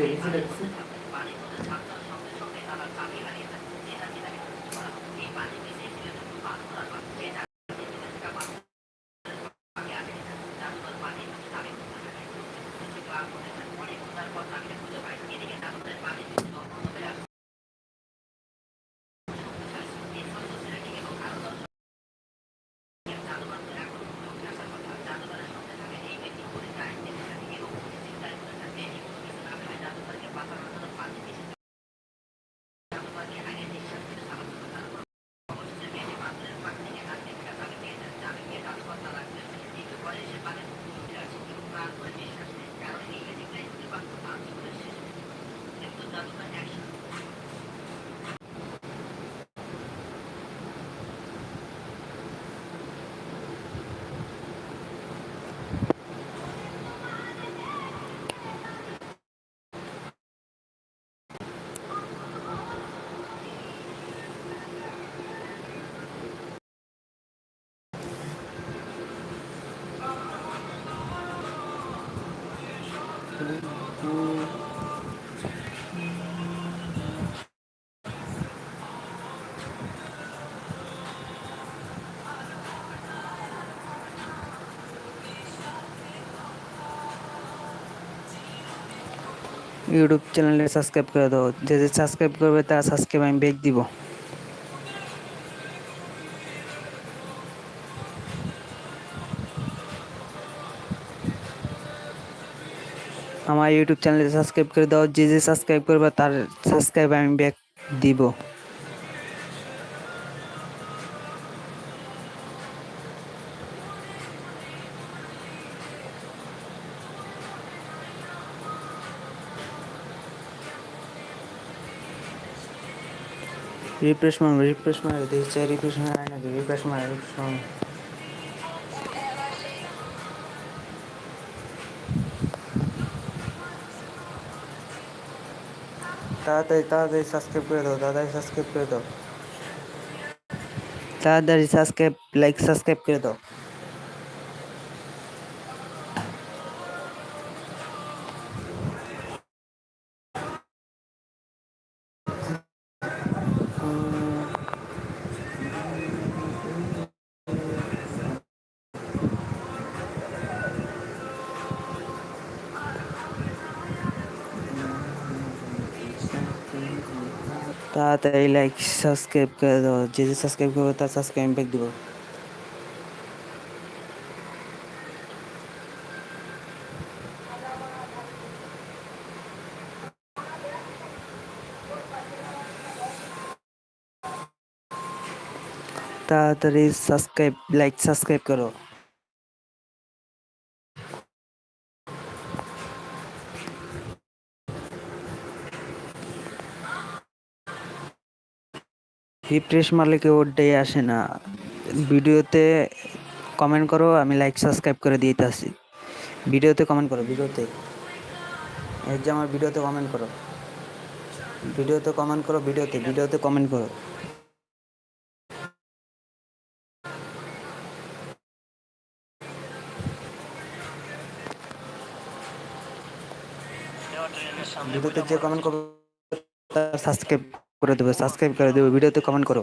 每一个的。ইউটিউব চ্যানেলে সাবস্ক্রাইব করে দাও। যে যে সাবস্ক্রাইব করবে, তার সাবস্ক্রাইব আমি বেগ দিব। আমার ইউটিউব চ্যানেলে সাবস্ক্রাইব করে দাও। যে যে সাবস্ক্রাইব করবে, তার সাবস্ক্রাইব আমি ব্যাক দিব। রিফ্রেশ মারো রিফ্রেশ মারো দেখছি রিফ্রেশ মারা নাকি রিফ্রেশ মারো রিফ্রেশ মারো তাড়াতাড়ি তাড়াতাড়ি সাবস্ক্রাইব করে দাও তাড়াতাড়ি সাবস্ক্রাইব করে দাও তাড়াতাড়ি সাবস্ক্রাইব লাইক সাবস্ক্রাইব করে দাও তাড়াতাড়ি লাইক সাবস্ক্রাইব করে দাও। যে যে সাবস্ক্রাইব করবে তার সাবস্ক্রাইব ব্যাক দিব। তাড়াতাড়ি সাবস্ক্রাইব লাইক সাবস্ক্রাইব করো। রিফ্রেশ মারলে কেউ ওটাই আসে না। ভিডিওতে কমেন্ট করো, আমি লাইক সাবস্ক্রাইব করে দিতে আসি ভিডিওতে কমেন্ট করো, ভিডিওতে। এই যে আমার ভিডিওতে কমেন্ট করো। ভিডিওতে কমেন্ট করো, ভিডিওতে ভিডিওতে কমেন্ট করো। ভিডিওতে যে কমেন্ট করবে সাবস্ক্রাইব করে দেবে সাবস্ক্রাইব করে দেবে ভিডিওতে কমেন্ট করো।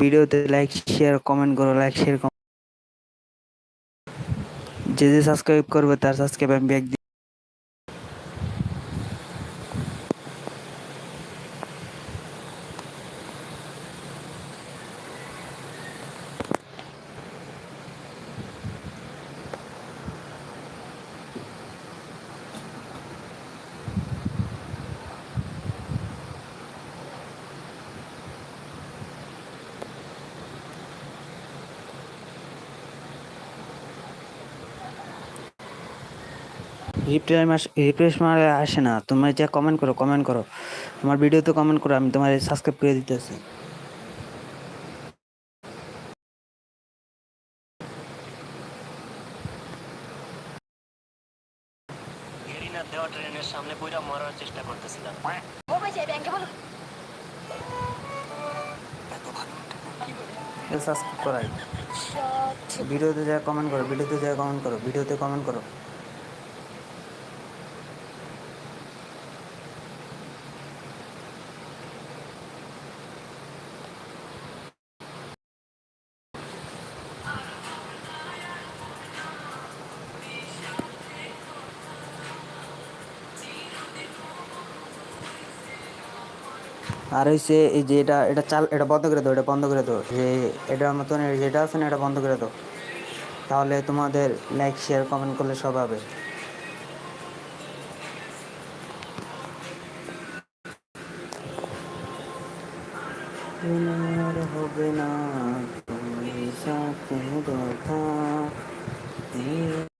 ভিডিওতে লাইক শেয়ার কমেন্ট করো লাইক শেয়ার যে যে সাবস্ক্রাইব করবে তার সাবস্ক্রাইব আমি রিপ্লাই মাস রিফ্রেশ মারে আসে না। তোমরা যা কমেন্ট করো কমেন্ট করো। আমার ভিডিওতে কমেন্ট করো আমি তোমার সাবস্ক্রাইব করে দিতেছি। গেরিনা দেওয়া ট্রেনের সামনে পইরা মরার চেষ্টা করতেছিলাম। মোবাইল চাই ব্যাংকে বলো? সাবস্ক্রাইব করাই। ভিডিওতে যা কমেন্ট করো ভিডিওতে যা কমেন্ট করো ভিডিওতে কমেন্ট করো। আর হচ্ছে এই যে এটা এটা চাল, এটা বন্ধ করে দাও, এটা বন্ধ করে দাও। যে এটার মতন যেটা আছে না, এটা বন্ধ করে দাও। তাহলে তোমাদের লাইক শেয়ার কমেন্ট করলে সব হবে। হবে না, তুমি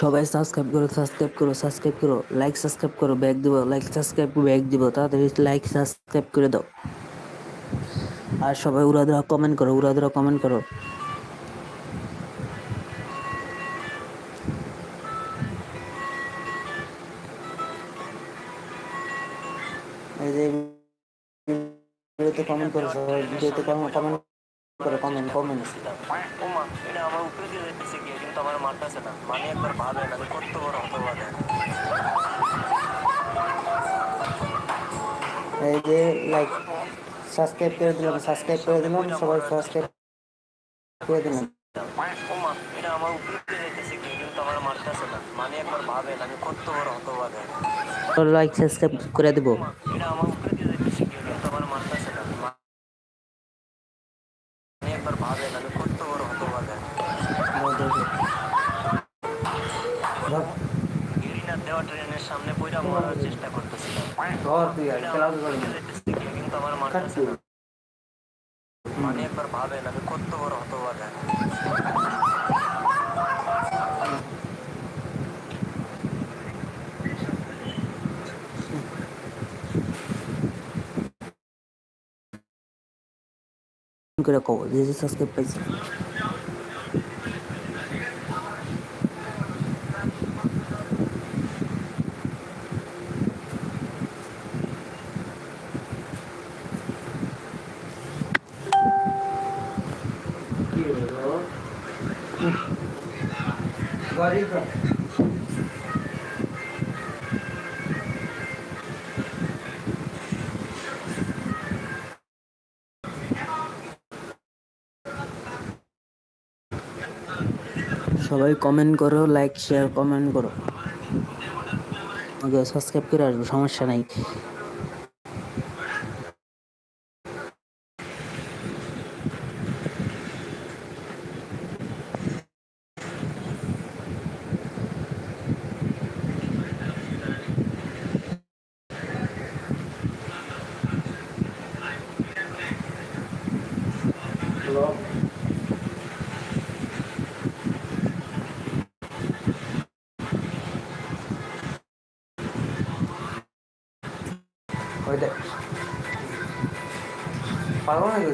সবাই সাবস্ক্রাইব করো সাবস্ক্রাইব করো সাবস্ক্রাইব করো লাইক সাবস্ক্রাইব করো ব্যাগ দিব লাইক সাবস্ক্রাইব ব্যাগ দিব, তাড়াতাড়ি লাইক সাবস্ক্রাইব করে দাও। আর সবাই উড়াধরা কমেন্ট করো উড়াধরা কমেন্ট করো। এই যে ভিডিওতে কমেন্ট করো, সবাই ভিডিওতে কমেন্ট করো কমেন্ট কমেন্ট ওমা এটা আমার উপরে দিয়ে যাইতেছে গিয়ে কিন্তু আমার মারতেছে না মানে একবার ভাবেন আমি কত বড় হতবাদ এই যে লাইক সাবস্ক্রাইব করে দিলাম সাবস্ক্রাইব করে দিলাম সবাই সাবস্ক্রাইব করে দিলাম ওমা এটা আমার উপরে দিয়ে যাইতেছে গিয়ে কিন্তু আমার মারতেছে না মানে একবার ভাবেন আমি কত বড় হতবাদ লাইক সাবস্ক্রাইব করে দেবো এটা আমার উপরে দিয়ে যাইতেছে গিয়ে কিন্তু আমার মারতেছে না মানে একবার ভাবেন আমি কত বড় হতবাদ গেরিনা দেওয়া ট্রেনের সামনে পইরা মরার চেষ্টা করতেছিলাম এটা আমার উপরে দিয়ে যাইতেছে কিন্তু আমার মারতেছে মানে একবার ভাবেন আমি কত বড় হতবাদ করে কব, যে সাবস্ক্রাইব পাইছে। সবাই কমেন্ট করো লাইক শেয়ার কমেন্ট করো। সাবস্ক্রাইব করে আসব সমস্যা নাই। ওই দেখ পাগল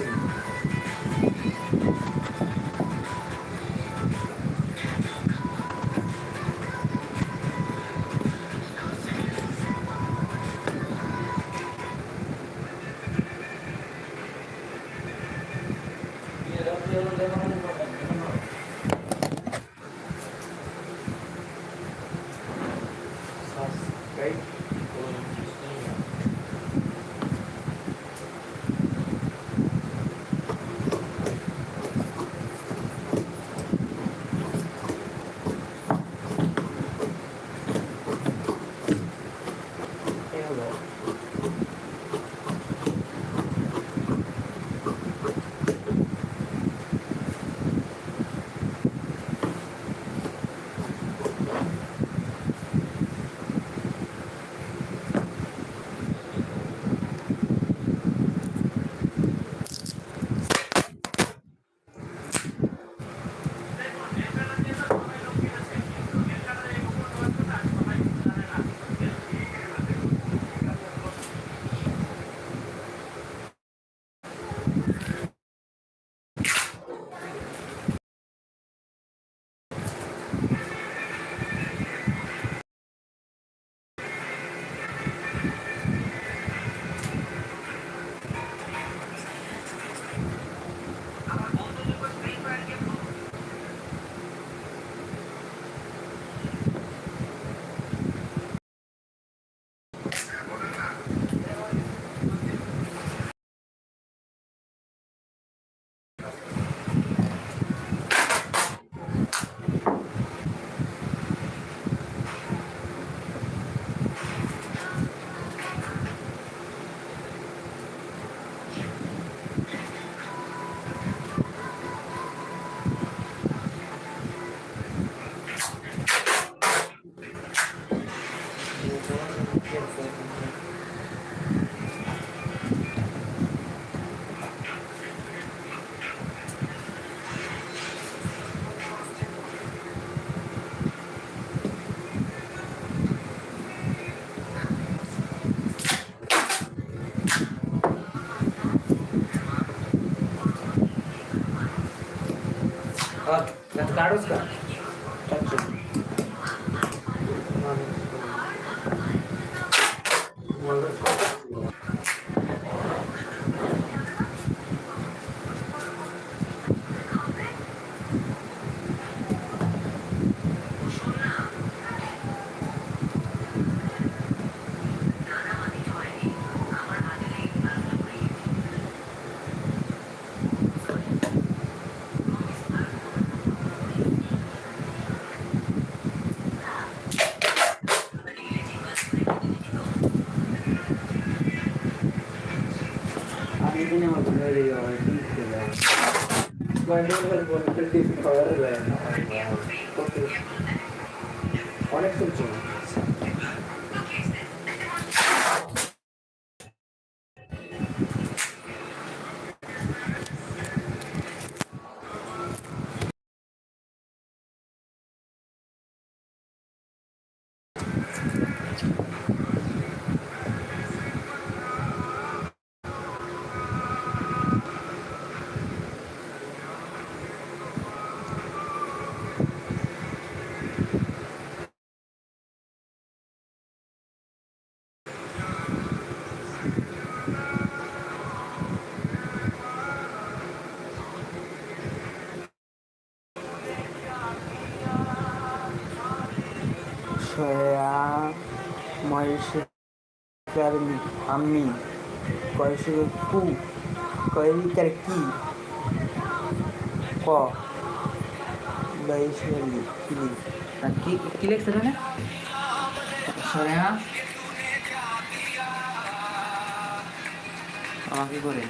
অনেক চলছে মহেশের আমি। কয়েসের কু? কয়েলিকার কি? ক? কি? কি কি লেখছে এখানে? শ্রেয়া আমাকে করে।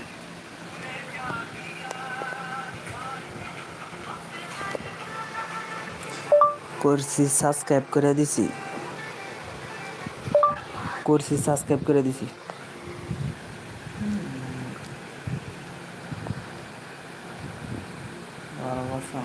করছি সাবস্ক্রাইব করে দিছি। করছি সাবস্ক্রাইব করে দিছি। ভালোবাসা।